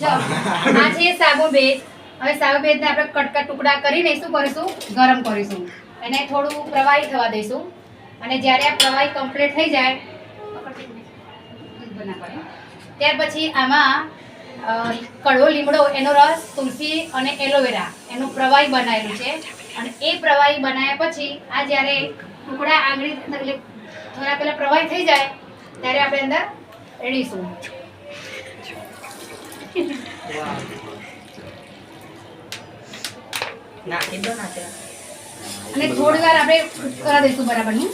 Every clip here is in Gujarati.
જો આ છે સાબુ ભેજ હવે સાબુ બેજને આપણે કટકા ટુકડા કરીને શું કરીશું, ગરમ કરીશું. એને થોડું પ્રવાહી થવા દઈશું. અને જ્યારે આ પ્રવાહી કમ્પ્લીટ થઈ જાય, ત્યાર પછી આમાં કડવો લીમડો, એનો રસ, તુલસી અને એલોવેરા એનું પ્રવાહી બનાવેલું છે. અને એ પ્રવાહી બનાવ્યા પછી, આ જ્યારે ટુકડા આંગળી થોડા પેલા પ્રવાહી થઈ જાય, ત્યારે આપણે અંદર રેડીશું. અને થોડી વાર આપણે કરા દઈશું બરાબરનું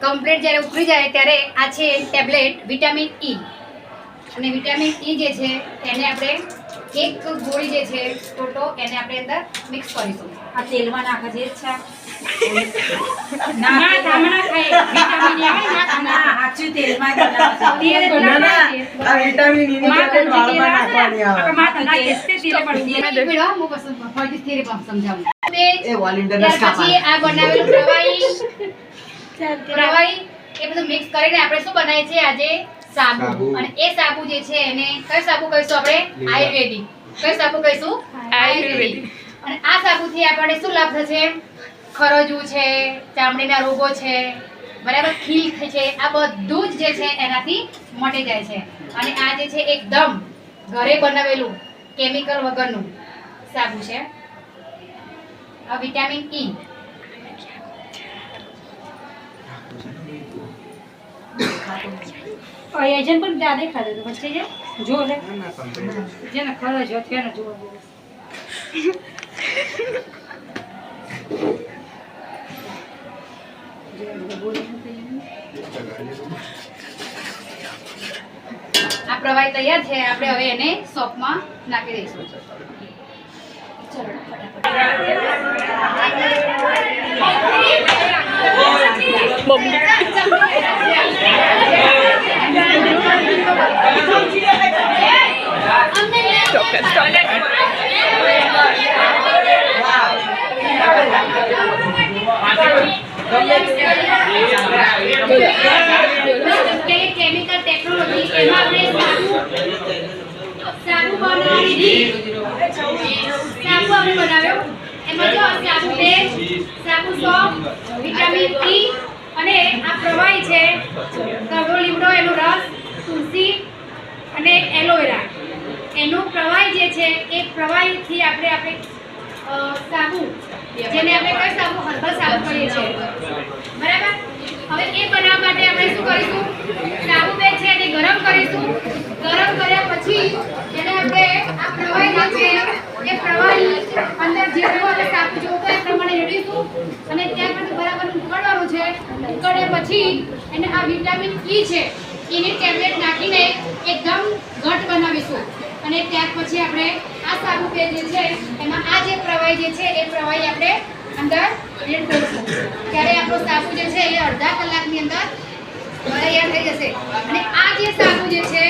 કમ્પ્લીટ જ્યારે ઉકળી જાય ત્યારે આ છે ટેબ્લેટ વિટામિન ઈ અને વિટામિન ઈ જે છે એને આપણે એક ગોળી જે છે ટોટો એને આપણે અંદર મિક્સ કરીશું આ તેલમાં નાખે છે છે ના ધામણા ખાય વિટામિન આવે ના ના સાચું તેલમાં જ છે. તેલ ના ના આ વિટામિન ઈ ની વાળમાં નાખવાની આવે પીળો હું પસંદ ફરીથી સ્થિર સમજાવું એ વોલેન્ટિયર ત્યાર પછી આ બનાવેલું પ્રવાહી પ્રવાહી એ બધું મિક્સ કરીને આપણે શું બનાવીએ છીએ આજે સાબુ. અને એ સાબુ જે છે એને કઈ સાબુ કહીશું આપણે? આયુર્વેદિક. કઈ સાબુ કહીશું? આયુર્વેદિક. અને આ સાબુથી આપણને શું લાભ થશે? ખરજવું છે ચામડીના રોગો છે બરાબર? ખીલ થાય છે. આ બધું જ જે છે એનાથી મટી જાય છે. અને આ જે છે એકદમ ઘરે બનાવેલું કેમિકલ વગરનું સાબુ છે. આ વિટામિન ઈ એજન્ટ પણ ત્યાં દેખાડે તો વચ્ચે જે જો લે. જેને ખરો જો તેને જોવો આ પ્રવાહી તૈયાર છે આપણે હવે એને સોપમાં નાખી દઈશું. કેમિકલ ટેકનોલોજી એમાં આપણે સાબુ. સાબુ બનાવી દીધી સાબુ આપણે બનાવ્યો એમાં જો સાબુ તેલ સાબુ સોપ વિટામિન ઈ અને આ પ્રવાહી છે લીમડો એનો રસ તુલસી અને એલોવેરા એનો પ્રવાહી જે છે એ પ્રવાહીથી આપણે આપણે સાબુ જેને આપણે કઈ સાબુ, હર્બલ સાબુ કરીએ છીએ બરાબર હવે એ બનાવવા માટે આપણે શું કરીશું સાબુ બે છે એને ગરમ કરીશું ગરમ કર્યા પછી એને આપણે આ પ્રવાહી જે છે એ પ્રવાહી અંદર જે જેવું આપણે સાબુ જોવું એ પ્રમાણે રેડીશું અને ત્યાર પછી બરાબર ઉકળવાનું છે ઉકળ્યા પછી એને આ વિટામિન ઈ છે, એની ટેબ્લેટ નાખીને એકદમ ઘટ બનાવીશું. અને ત્યાર પછી આપણે આ સાબુ બે જે છે, એમાં આ જે પ્રવાહી જે છે, એ પ્રવાહી આપણે અંદર એડ કરીશું. ત્યારે આપણો સાબુ જે છે, એ અડધા કલાકની અંદર તૈયાર થઈ જશે. અને આ જે સાબુ જે છે,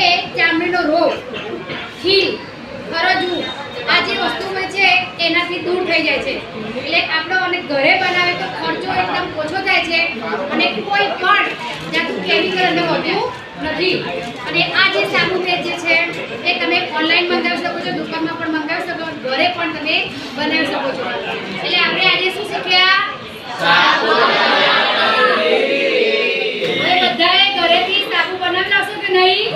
એ ચામડીનો રોગ, ખીલ ખરજવું આ જે વસ્તુ હોય એનાથી દૂર થઈ જાય છે. એટલે આપણો અને ઘરે બનાવે તો ખર્ચો એકદમ ઓછો થાય છે અને કોઈ પણ ત્યાં કેમિકલ અંદર હોતું નથી. અને આ જે સાબુ પેજ જે છે, એ તમે ઓનલાઈન મંગાવી શકો છો, દુકાનમાં પણ મંગાવી શકો ઘરે પણ તમે બનાવી શકો છો. એટલે આપણે આજે શું શીખ્યા? બધાએ ઘરેથી સાબુ બનાવી લાવશો કે નહીં?